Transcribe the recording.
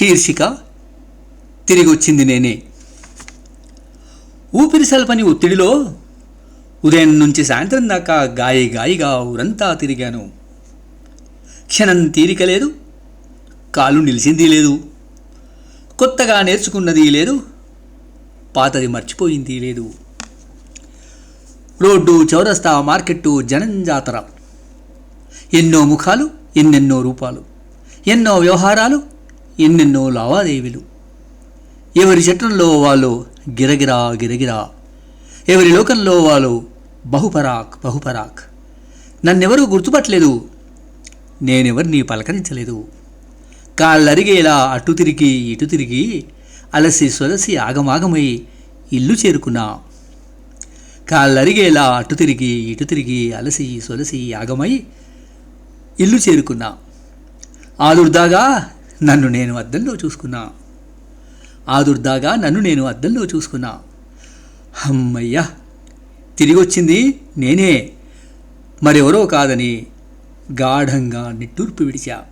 శీర్షిక తిరిగి వచ్చింది నేనే. ఊపిరి సల్పని ఒత్తిడిలో ఉదయం నుంచి సాయంత్రం దాకా గాయి గాయిగా ఊరంతా తిరిగాను. క్షణం తీరిక లేదు కాలు నిలిచింది లేదు కొత్తగా నేర్చుకున్నది లేదు పాతది మర్చిపోయింది లేదు. రోడ్డు చౌరస్తా మార్కెట్టు జనం జాతర. ఎన్నో ముఖాలు ఎన్నెన్నో రూపాలు ఎన్నో వ్యవహారాలు ఎన్నెన్నో లావాదేవీలు. ఎవరి చట్టంలో వాళ్ళు గిరగిరా గిరగిరా. ఎవరి లోకంలో వాళ్ళు బహుపరాక్ బహుపరాక్. నన్నెవరూ గుర్తుపట్టలేదు. నేనెవరిని పలకరించలేదు. కాళ్ళరిగేలా అటు తిరిగి ఇటు తిరిగి అలసి సొలసి ఆగమాగమై ఇల్లు చేరుకున్నా. కాళ్ళరిగేలా అటు తిరిగి ఇటు తిరిగి అలసి సొలసి ఆగమై ఇల్లు చేరుకున్నా. ఆదుర్దాగా నన్ను నేను అద్దంలో చూసుకున్నా. ఆదుర్దాగా నన్ను నేను అద్దంలో చూసుకున్నా. అమ్మయ్యా తిరిగి వచ్చింది నేనే. మరెవరో కాదని గాఢంగా నిట్టూర్పు విడిచా.